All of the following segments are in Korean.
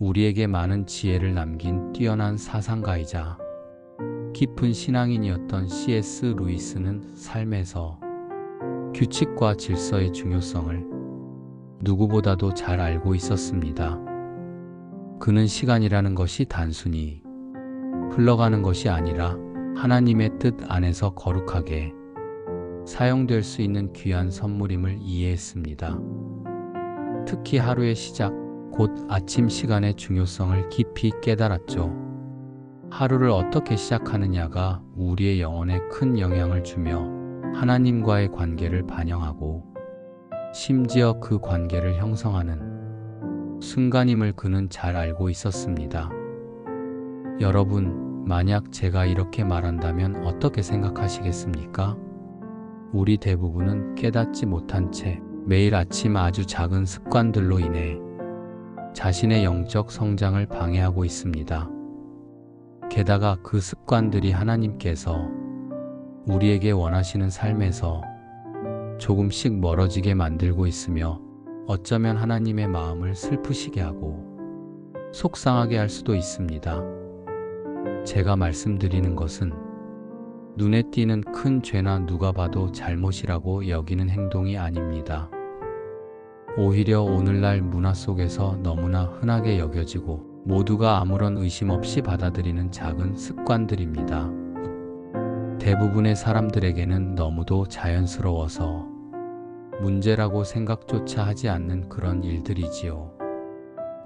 우리에게 많은 지혜를 남긴 뛰어난 사상가이자 깊은 신앙인이었던 C.S. 루이스는 삶에서 규칙과 질서의 중요성을 누구보다도 잘 알고 있었습니다. 그는 시간이라는 것이 단순히 흘러가는 것이 아니라 하나님의 뜻 안에서 거룩하게 사용될 수 있는 귀한 선물임을 이해했습니다. 특히 하루의 시작, 곧 아침 시간의 중요성을 깊이 깨달았죠. 하루를 어떻게 시작하느냐가 우리의 영혼에 큰 영향을 주며 하나님과의 관계를 반영하고 심지어 그 관계를 형성하는 순간임을 그는 잘 알고 있었습니다. 여러분, 만약 제가 이렇게 말한다면 어떻게 생각하시겠습니까? 우리 대부분은 깨닫지 못한 채 매일 아침 아주 작은 습관들로 인해 자신의 영적 성장을 방해하고 있습니다. 게다가 그 습관들이 하나님께서 우리에게 원하시는 삶에서 조금씩 멀어지게 만들고 있으며 어쩌면 하나님의 마음을 슬프시게 하고 속상하게 할 수도 있습니다. 제가 말씀드리는 것은 눈에 띄는 큰 죄나 누가 봐도 잘못이라고 여기는 행동이 아닙니다. 오히려 오늘날 문화 속에서 너무나 흔하게 여겨지고 모두가 아무런 의심 없이 받아들이는 작은 습관들입니다. 대부분의 사람들에게는 너무도 자연스러워서 문제라고 생각조차 하지 않는 그런 일들이지요.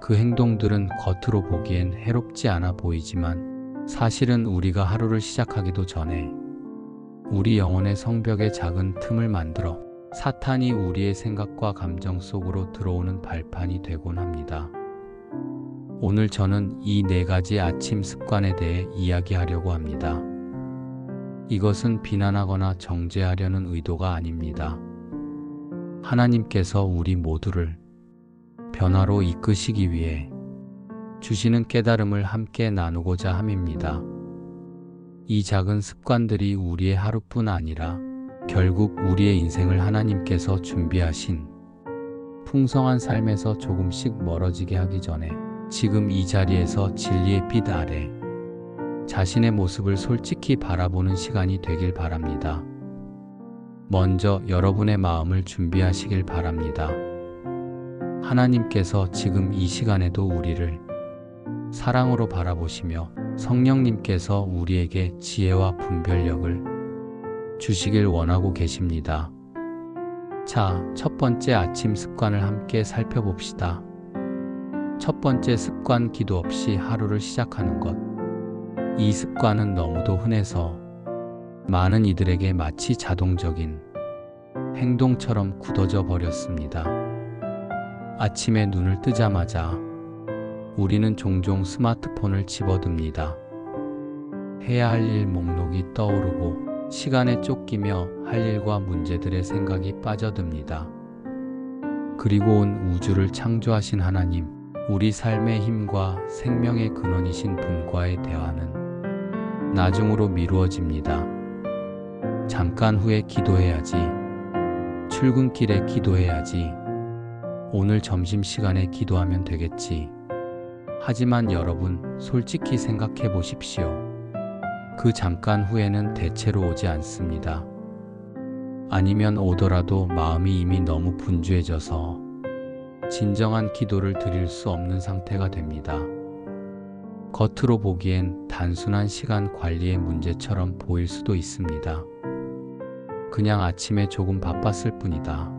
그 행동들은 겉으로 보기엔 해롭지 않아 보이지만 사실은 우리가 하루를 시작하기도 전에 우리 영혼의 성벽에 작은 틈을 만들어 사탄이 우리의 생각과 감정 속으로 들어오는 발판이 되곤 합니다. 오늘 저는 이 네 가지 아침 습관에 대해 이야기하려고 합니다. 이것은 비난하거나 정죄하려는 의도가 아닙니다. 하나님께서 우리 모두를 변화로 이끄시기 위해 주시는 깨달음을 함께 나누고자 함입니다. 이 작은 습관들이 우리의 하루뿐 아니라 결국 우리의 인생을 하나님께서 준비하신 풍성한 삶에서 조금씩 멀어지게 하기 전에 지금 이 자리에서 진리의 빛 아래 자신의 모습을 솔직히 바라보는 시간이 되길 바랍니다. 먼저 여러분의 마음을 준비하시길 바랍니다. 하나님께서 지금 이 시간에도 우리를 사랑으로 바라보시며 성령님께서 우리에게 지혜와 분별력을 주시길 원하고 계십니다. 자, 첫 번째 아침 습관을 함께 살펴봅시다. 첫 번째 습관 기도 없이 하루를 시작하는 것. 이 습관은 너무도 흔해서 많은 이들에게 마치 자동적인 행동처럼 굳어져 버렸습니다. 아침에 눈을 뜨자마자 우리는 종종 스마트폰을 집어듭니다. 해야 할 일 목록이 떠오르고 시간에 쫓기며 할 일과 문제들의 생각이 빠져듭니다. 그리고 온 우주를 창조하신 하나님, 우리 삶의 힘과 생명의 근원이신 분과의 대화는 나중으로 미루어집니다. 잠깐 후에 기도해야지. 출근길에 기도해야지. 오늘 점심시간에 기도하면 되겠지. 하지만 여러분, 솔직히 생각해 보십시오. 그 잠깐 후에는 대체로 오지 않습니다. 아니면 오더라도 마음이 이미 너무 분주해져서 진정한 기도를 드릴 수 없는 상태가 됩니다. 겉으로 보기엔 단순한 시간 관리의 문제처럼 보일 수도 있습니다. 그냥 아침에 조금 바빴을 뿐이다.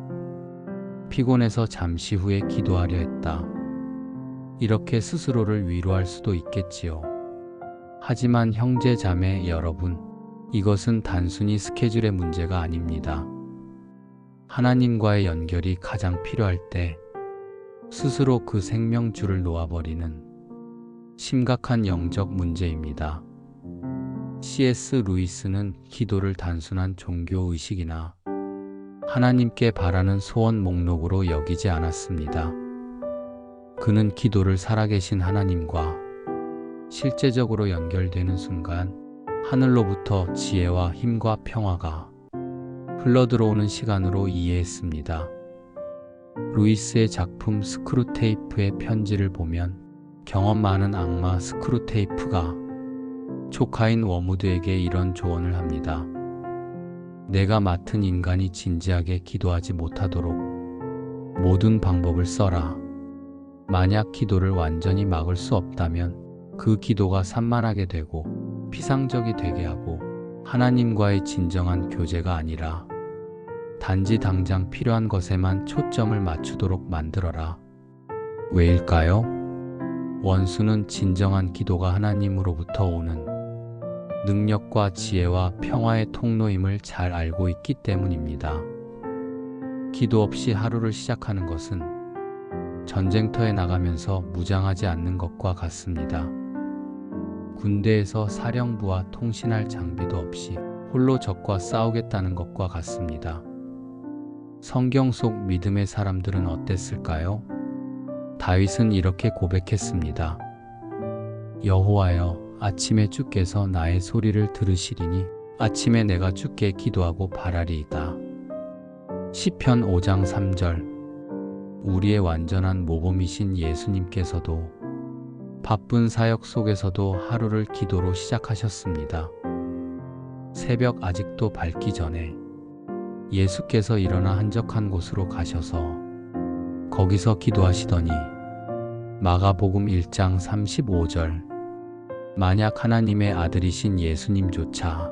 피곤해서 잠시 후에 기도하려 했다. 이렇게 스스로를 위로할 수도 있겠지요. 하지만 형제 자매 여러분, 이것은 단순히 스케줄의 문제가 아닙니다. 하나님과의 연결이 가장 필요할 때 스스로 그 생명줄을 놓아버리는 심각한 영적 문제입니다. C.S. 루이스는 기도를 단순한 종교 의식이나 하나님께 바라는 소원 목록으로 여기지 않았습니다. 그는 기도를 살아계신 하나님과 실제적으로 연결되는 순간 하늘로부터 지혜와 힘과 평화가 흘러들어오는 시간으로 이해했습니다. 루이스의 작품 스크루테이프의 편지를 보면 경험 많은 악마 스크루테이프가 조카인 워무드에게 이런 조언을 합니다. 내가 맡은 인간이 진지하게 기도하지 못하도록 모든 방법을 써라. 만약 기도를 완전히 막을 수 없다면 그 기도가 산만하게 되고 피상적이 되게 하고 하나님과의 진정한 교제가 아니라 단지 당장 필요한 것에만 초점을 맞추도록 만들어라. 왜일까요? 원수는 진정한 기도가 하나님으로부터 오는 능력과 지혜와 평화의 통로임을 잘 알고 있기 때문입니다. 기도 없이 하루를 시작하는 것은 전쟁터에 나가면서 무장하지 않는 것과 같습니다. 군대에서 사령부와 통신할 장비도 없이 홀로 적과 싸우겠다는 것과 같습니다. 성경 속 믿음의 사람들은 어땠을까요? 다윗은 이렇게 고백했습니다. 여호와여 아침에 주께서 나의 소리를 들으시리니 아침에 내가 주께 기도하고 바라리이다. 시편 5장 3절 우리의 완전한 모범이신 예수님께서도 바쁜 사역 속에서도 하루를 기도로 시작하셨습니다. 새벽 아직도 밝기 전에 예수께서 일어나 한적한 곳으로 가셔서 거기서 기도하시더니 마가복음 1장 35절 만약 하나님의 아들이신 예수님조차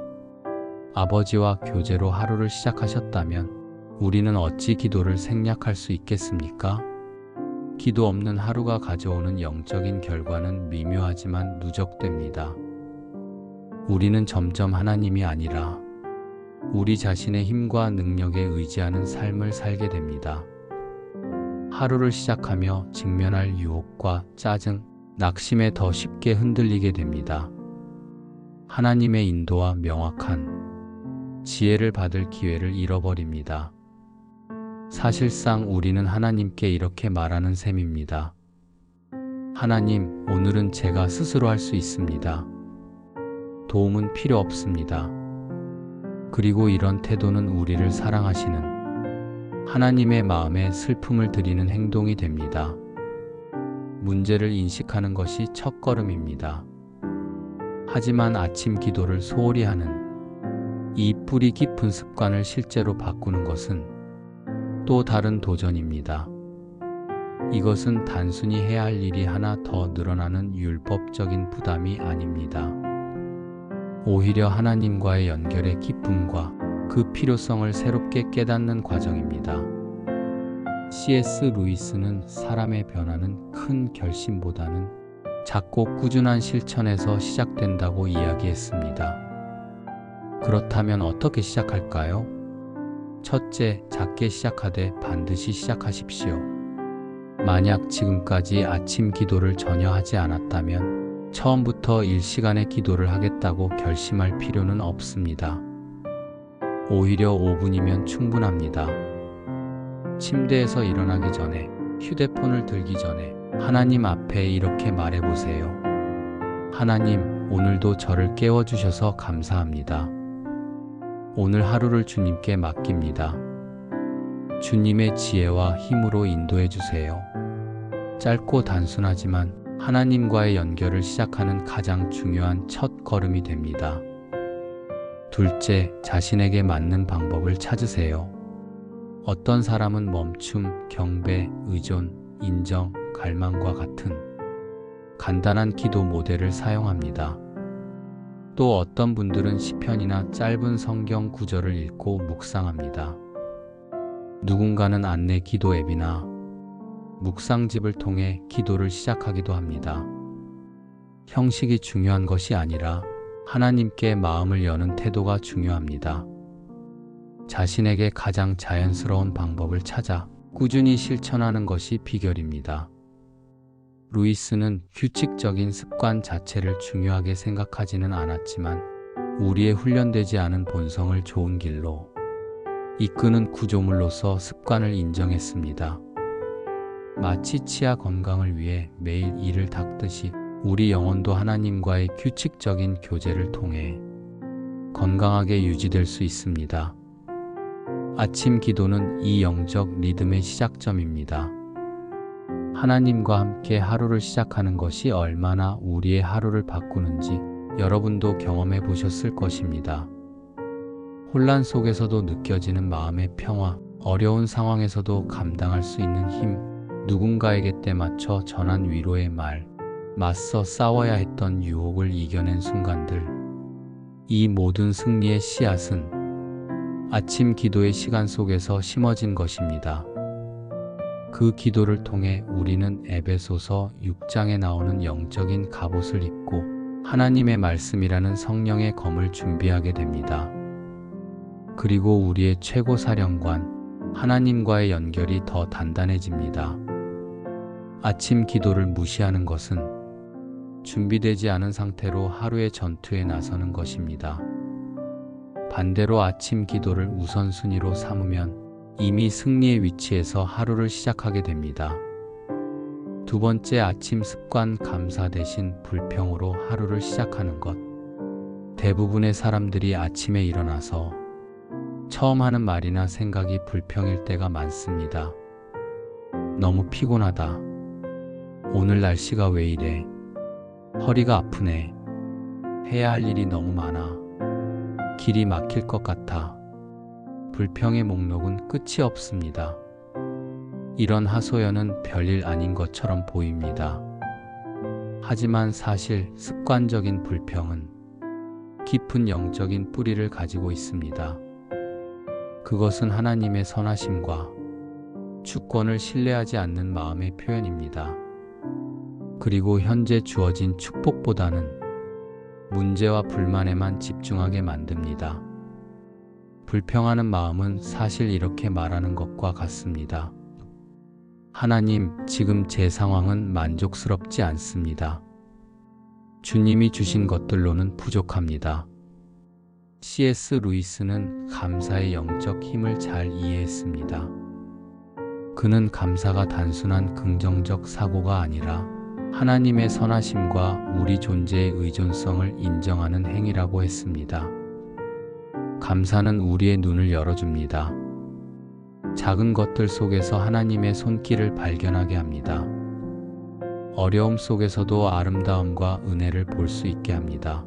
아버지와 교제로 하루를 시작하셨다면 우리는 어찌 기도를 생략할 수 있겠습니까? 기도 없는 하루가 가져오는 영적인 결과는 미묘하지만 누적됩니다. 우리는 점점 하나님이 아니라 우리 자신의 힘과 능력에 의지하는 삶을 살게 됩니다. 하루를 시작하며 직면할 유혹과 짜증, 낙심에 더 쉽게 흔들리게 됩니다. 하나님의 인도와 명확한 지혜를 받을 기회를 잃어버립니다. 사실상 우리는 하나님께 이렇게 말하는 셈입니다. 하나님, 오늘은 제가 스스로 할 수 있습니다. 도움은 필요 없습니다. 그리고 이런 태도는 우리를 사랑하시는 하나님의 마음에 슬픔을 드리는 행동이 됩니다. 문제를 인식하는 것이 첫 걸음입니다. 하지만 아침 기도를 소홀히 하는 이 뿌리 깊은 습관을 실제로 바꾸는 것은 또 다른 도전입니다. 이것은 단순히 해야 할 일이 하나 더 늘어나는 율법적인 부담이 아닙니다. 오히려 하나님과의 연결의 기쁨과 그 필요성을 새롭게 깨닫는 과정입니다. C.S. 루이스는 사람의 변화는 큰 결심보다는 작고 꾸준한 실천에서 시작된다고 이야기했습니다. 그렇다면 어떻게 시작할까요? 첫째, 작게 시작하되 반드시 시작하십시오. 만약 지금까지 아침 기도를 전혀 하지 않았다면 처음부터 일시간의 기도를 하겠다고 결심할 필요는 없습니다. 오히려 5분이면 충분합니다. 침대에서 일어나기 전에 휴대폰을 들기 전에 하나님 앞에 이렇게 말해 보세요. 하나님, 오늘도 저를 깨워주셔서 감사합니다. 오늘 하루를 주님께 맡깁니다. 주님의 지혜와 힘으로 인도해 주세요. 짧고 단순하지만 하나님과의 연결을 시작하는 가장 중요한 첫 걸음이 됩니다. 둘째, 자신에게 맞는 방법을 찾으세요. 어떤 사람은 멈춤, 경배, 의존, 인정, 갈망과 같은 간단한 기도 모델을 사용합니다. 또 어떤 분들은 시편이나 짧은 성경 구절을 읽고 묵상합니다. 누군가는 안내 기도 앱이나 묵상집을 통해 기도를 시작하기도 합니다. 형식이 중요한 것이 아니라 하나님께 마음을 여는 태도가 중요합니다. 자신에게 가장 자연스러운 방법을 찾아 꾸준히 실천하는 것이 비결입니다. 루이스는 규칙적인 습관 자체를 중요하게 생각하지는 않았지만 우리의 훈련되지 않은 본성을 좋은 길로 이끄는 구조물로서 습관을 인정했습니다. 마치 치아 건강을 위해 매일 이를 닦듯이 우리 영혼도 하나님과의 규칙적인 교제를 통해 건강하게 유지될 수 있습니다. 아침 기도는 이 영적 리듬의 시작점입니다. 하나님과 함께 하루를 시작하는 것이 얼마나 우리의 하루를 바꾸는지 여러분도 경험해 보셨을 것입니다. 혼란 속에서도 느껴지는 마음의 평화, 어려운 상황에서도 감당할 수 있는 힘, 누군가에게 때 맞춰 전한 위로의 말, 맞서 싸워야 했던 유혹을 이겨낸 순간들. 이 모든 승리의 씨앗은 아침 기도의 시간 속에서 심어진 것입니다. 그 기도를 통해 우리는 에베소서 6장에 나오는 영적인 갑옷을 입고 하나님의 말씀이라는 성령의 검을 준비하게 됩니다. 그리고 우리의 최고 사령관, 하나님과의 연결이 더 단단해집니다. 아침 기도를 무시하는 것은 준비되지 않은 상태로 하루의 전투에 나서는 것입니다. 반대로 아침 기도를 우선순위로 삼으면 이미 승리의 위치에서 하루를 시작하게 됩니다. 두 번째 아침 습관 감사 대신 불평으로 하루를 시작하는 것. 대부분의 사람들이 아침에 일어나서 처음 하는 말이나 생각이 불평일 때가 많습니다. 너무 피곤하다. 오늘 날씨가 왜 이래? 허리가 아프네. 해야 할 일이 너무 많아. 길이 막힐 것 같아. 불평의 목록은 끝이 없습니다. 이런 하소연은 별일 아닌 것처럼 보입니다. 하지만 사실 습관적인 불평은 깊은 영적인 뿌리를 가지고 있습니다. 그것은 하나님의 선하심과 주권을 신뢰하지 않는 마음의 표현입니다. 그리고 현재 주어진 축복보다는 문제와 불만에만 집중하게 만듭니다. 불평하는 마음은 사실 이렇게 말하는 것과 같습니다. 하나님, 지금 제 상황은 만족스럽지 않습니다. 주님이 주신 것들로는 부족합니다. C.S. 루이스는 감사의 영적 힘을 잘 이해했습니다. 그는 감사가 단순한 긍정적 사고가 아니라 하나님의 선하심과 우리 존재의 의존성을 인정하는 행위라고 했습니다. 감사는 우리의 눈을 열어줍니다. 작은 것들 속에서 하나님의 손길을 발견하게 합니다. 어려움 속에서도 아름다움과 은혜를 볼 수 있게 합니다.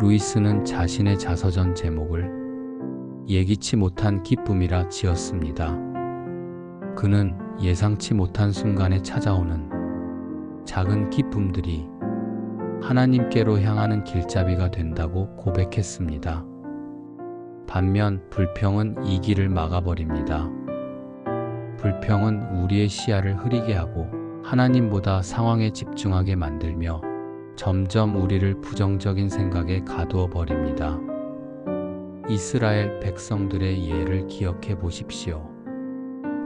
루이스는 자신의 자서전 제목을 예기치 못한 기쁨이라 지었습니다. 그는 예상치 못한 순간에 찾아오는 작은 기쁨들이 하나님께로 향하는 길잡이가 된다고 고백했습니다. 반면 불평은 이 길을 막아버립니다. 불평은 우리의 시야를 흐리게 하고 하나님보다 상황에 집중하게 만들며 점점 우리를 부정적인 생각에 가두어 버립니다. 이스라엘 백성들의 예를 기억해 보십시오.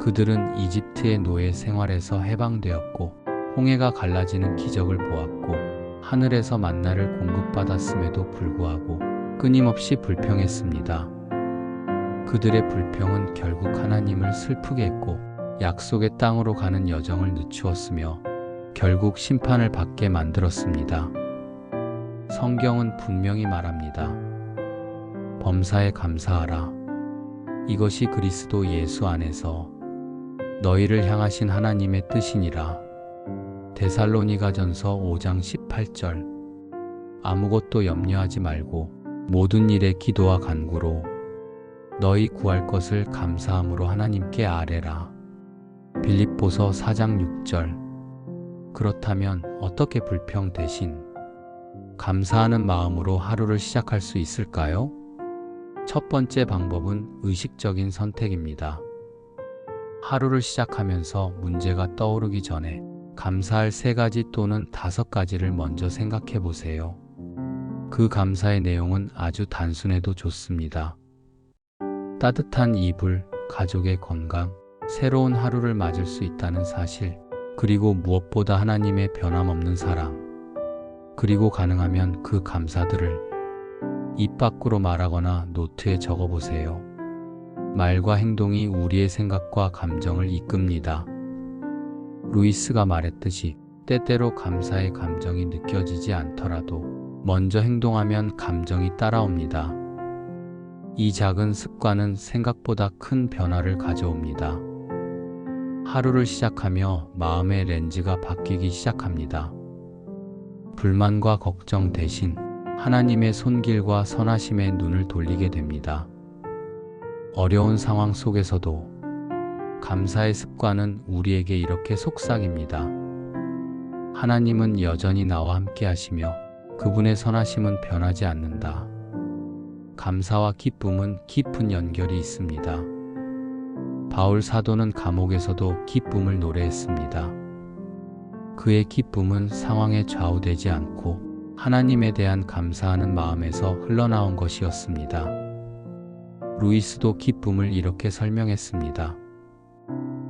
그들은 이집트의 노예 생활에서 해방되었고 홍해가 갈라지는 기적을 보았고 하늘에서 만나를 공급받았음에도 불구하고 끊임없이 불평했습니다. 그들의 불평은 결국 하나님을 슬프게 했고 약속의 땅으로 가는 여정을 늦추었으며 결국 심판을 받게 만들었습니다. 성경은 분명히 말합니다. 범사에 감사하라. 이것이 그리스도 예수 안에서 너희를 향하신 하나님의 뜻이니라. 데살로니가 전서 5장 18절. 아무것도 염려하지 말고 모든 일에 기도와 간구로 너희 구할 것을 감사함으로 하나님께 아뢰라. 빌립보서 4장 6절. 그렇다면 어떻게 불평 대신 감사하는 마음으로 하루를 시작할 수 있을까요? 첫 번째 방법은 의식적인 선택입니다. 하루를 시작하면서 문제가 떠오르기 전에 감사할 세 가지 또는 다섯 가지를 먼저 생각해 보세요. 그 감사의 내용은 아주 단순해도 좋습니다. 따뜻한 이불, 가족의 건강, 새로운 하루를 맞을 수 있다는 사실, 그리고 무엇보다 하나님의 변함없는 사랑, 그리고 가능하면 그 감사들을 입 밖으로 말하거나 노트에 적어 보세요. 말과 행동이 우리의 생각과 감정을 이끕니다. 루이스가 말했듯이 때때로 감사의 감정이 느껴지지 않더라도 먼저 행동하면 감정이 따라옵니다. 이 작은 습관은 생각보다 큰 변화를 가져옵니다. 하루를 시작하며 마음의 렌즈가 바뀌기 시작합니다. 불만과 걱정 대신 하나님의 손길과 선하심에 눈을 돌리게 됩니다. 어려운 상황 속에서도 감사의 습관은 우리에게 이렇게 속삭입니다. 하나님은 여전히 나와 함께 하시며 그분의 선하심은 변하지 않는다. 감사와 기쁨은 깊은 연결이 있습니다. 바울 사도는 감옥에서도 기쁨을 노래했습니다. 그의 기쁨은 상황에 좌우되지 않고 하나님에 대한 감사하는 마음에서 흘러나온 것이었습니다. 루이스도 기쁨을 이렇게 설명했습니다.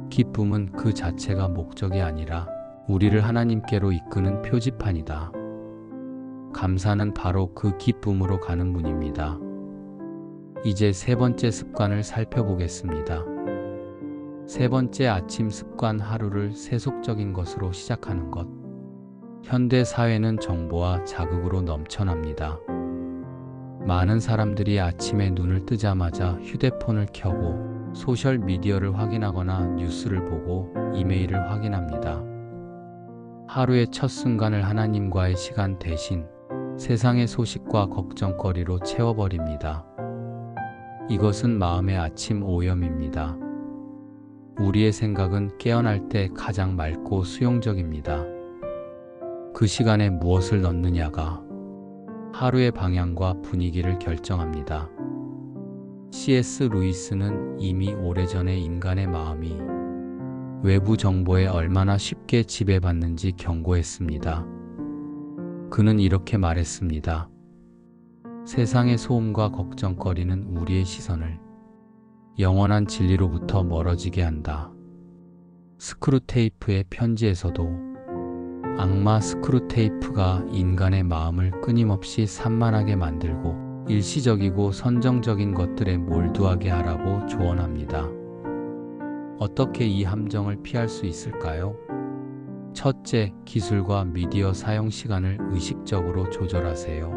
기쁨은 그 자체가 목적이 아니라 우리를 하나님께로 이끄는 표지판이다. 감사는 바로 그 기쁨으로 가는 문입니다. 이제 세 번째 습관을 살펴보겠습니다. 세 번째 아침 습관 하루를 세속적인 것으로 시작하는 것. 현대 사회는 정보와 자극으로 넘쳐납니다. 많은 사람들이 아침에 눈을 뜨자마자 휴대폰을 켜고 소셜 미디어를 확인하거나 뉴스를 보고 이메일을 확인합니다. 하루의 첫 순간을 하나님과의 시간 대신 세상의 소식과 걱정거리로 채워버립니다. 이것은 마음의 아침 오염입니다. 우리의 생각은 깨어날 때 가장 맑고 수용적입니다. 그 시간에 무엇을 넣느냐가 하루의 방향과 분위기를 결정합니다. C.S. 루이스는 이미 오래전에 인간의 마음이 외부 정보에 얼마나 쉽게 지배받는지 경고했습니다. 그는 이렇게 말했습니다. 세상의 소음과 걱정거리는 우리의 시선을 영원한 진리로부터 멀어지게 한다. 스크루테이프의 편지에서도 악마 스크루테이프가 인간의 마음을 끊임없이 산만하게 만들고 일시적이고 선정적인 것들에 몰두하게 하라고 조언합니다. 어떻게 이 함정을 피할 수 있을까요? 첫째, 기술과 미디어 사용 시간을 의식적으로 조절하세요.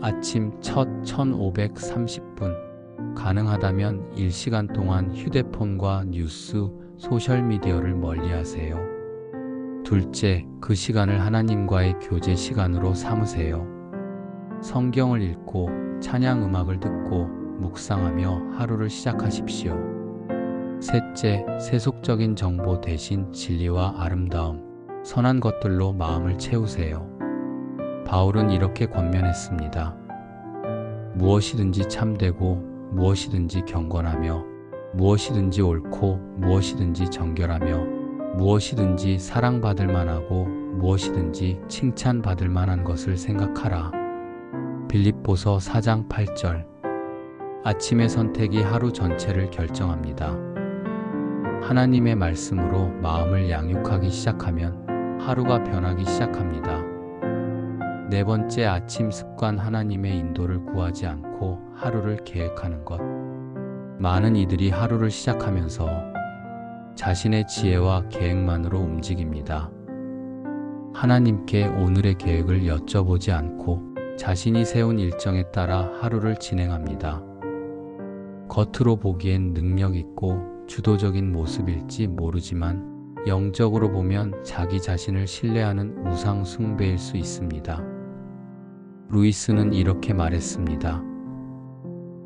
아침 첫 1530분, 가능하다면 1시간 동안 휴대폰과 뉴스, 소셜미디어를 멀리 하세요. 둘째, 그 시간을 하나님과의 교제 시간으로 삼으세요. 성경을 읽고 찬양 음악을 듣고 묵상하며 하루를 시작하십시오. 셋째, 세속적인 정보 대신 진리와 아름다움, 선한 것들로 마음을 채우세요. 바울은 이렇게 권면했습니다. 무엇이든지 참되고 무엇이든지 경건하며 무엇이든지 옳고 무엇이든지 정결하며 무엇이든지 사랑받을 만하고 무엇이든지 칭찬받을 만한 것을 생각하라. 빌립보서 4장 8절 아침의 선택이 하루 전체를 결정합니다. 하나님의 말씀으로 마음을 양육하기 시작하면 하루가 변하기 시작합니다. 네 번째 아침 습관 하나님의 인도를 구하지 않고 하루를 계획하는 것. 많은 이들이 하루를 시작하면서 자신의 지혜와 계획만으로 움직입니다. 하나님께 오늘의 계획을 여쭤보지 않고 자신이 세운 일정에 따라 하루를 진행합니다. 겉으로 보기엔 능력 있고 주도적인 모습일지 모르지만 영적으로 보면 자기 자신을 신뢰하는 우상 숭배일 수 있습니다. 루이스는 이렇게 말했습니다.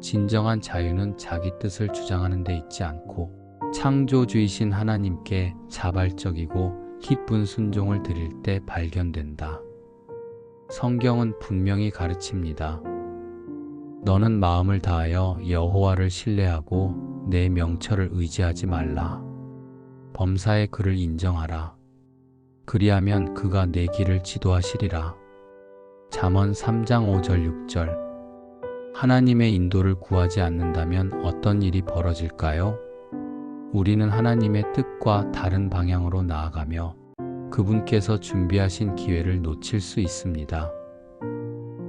진정한 자유는 자기 뜻을 주장하는 데 있지 않고 창조주이신 하나님께 자발적이고 기쁜 순종을 드릴 때 발견된다. 성경은 분명히 가르칩니다. 너는 마음을 다하여 여호와를 신뢰하고 내 명철을 의지하지 말라. 범사의 그를 인정하라. 그리하면 그가 내 길을 지도하시리라. 잠언 3장 5절 6절 하나님의 인도를 구하지 않는다면 어떤 일이 벌어질까요? 우리는 하나님의 뜻과 다른 방향으로 나아가며 그분께서 준비하신 기회를 놓칠 수 있습니다.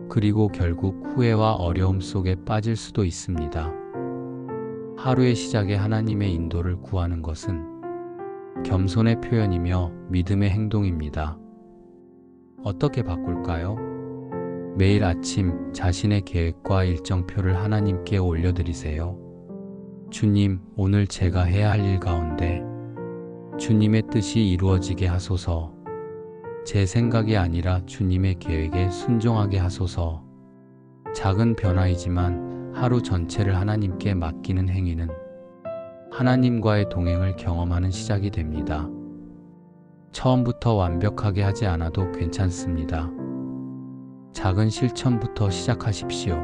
그리고 결국 후회와 어려움 속에 빠질 수도 있습니다. 하루의 시작에 하나님의 인도를 구하는 것은 겸손의 표현이며 믿음의 행동입니다. 어떻게 바꿀까요? 매일 아침 자신의 계획과 일정표를 하나님께 올려드리세요. 주님, 오늘 제가 해야 할 일 가운데 주님의 뜻이 이루어지게 하소서. 제 생각이 아니라 주님의 계획에 순종하게 하소서. 작은 변화이지만 하루 전체를 하나님께 맡기는 행위는 하나님과의 동행을 경험하는 시작이 됩니다. 처음부터 완벽하게 하지 않아도 괜찮습니다. 작은 실천부터 시작하십시오.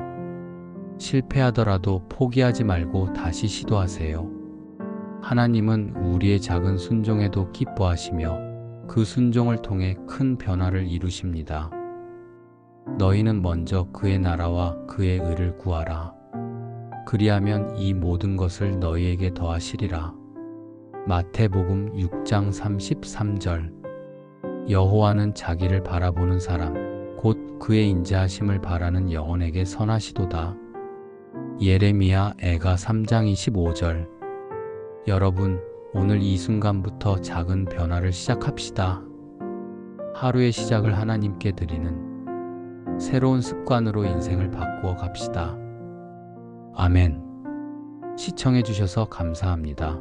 실패하더라도 포기하지 말고 다시 시도하세요. 하나님은 우리의 작은 순종에도 기뻐하시며 그 순종을 통해 큰 변화를 이루십니다. 너희는 먼저 그의 나라와 그의 의를 구하라. 그리하면 이 모든 것을 너희에게 더하시리라. 마태복음 6장 33절 여호와는 자기를 바라보는 사람 곧 그의 인자하심을 바라는 영혼에게 선하시도다. 예레미야 애가 3장 25절 여러분 오늘 이 순간부터 작은 변화를 시작합시다. 하루의 시작을 하나님께 드리는 새로운 습관으로 인생을 바꾸어 갑시다. 아멘. 시청해주셔서 감사합니다.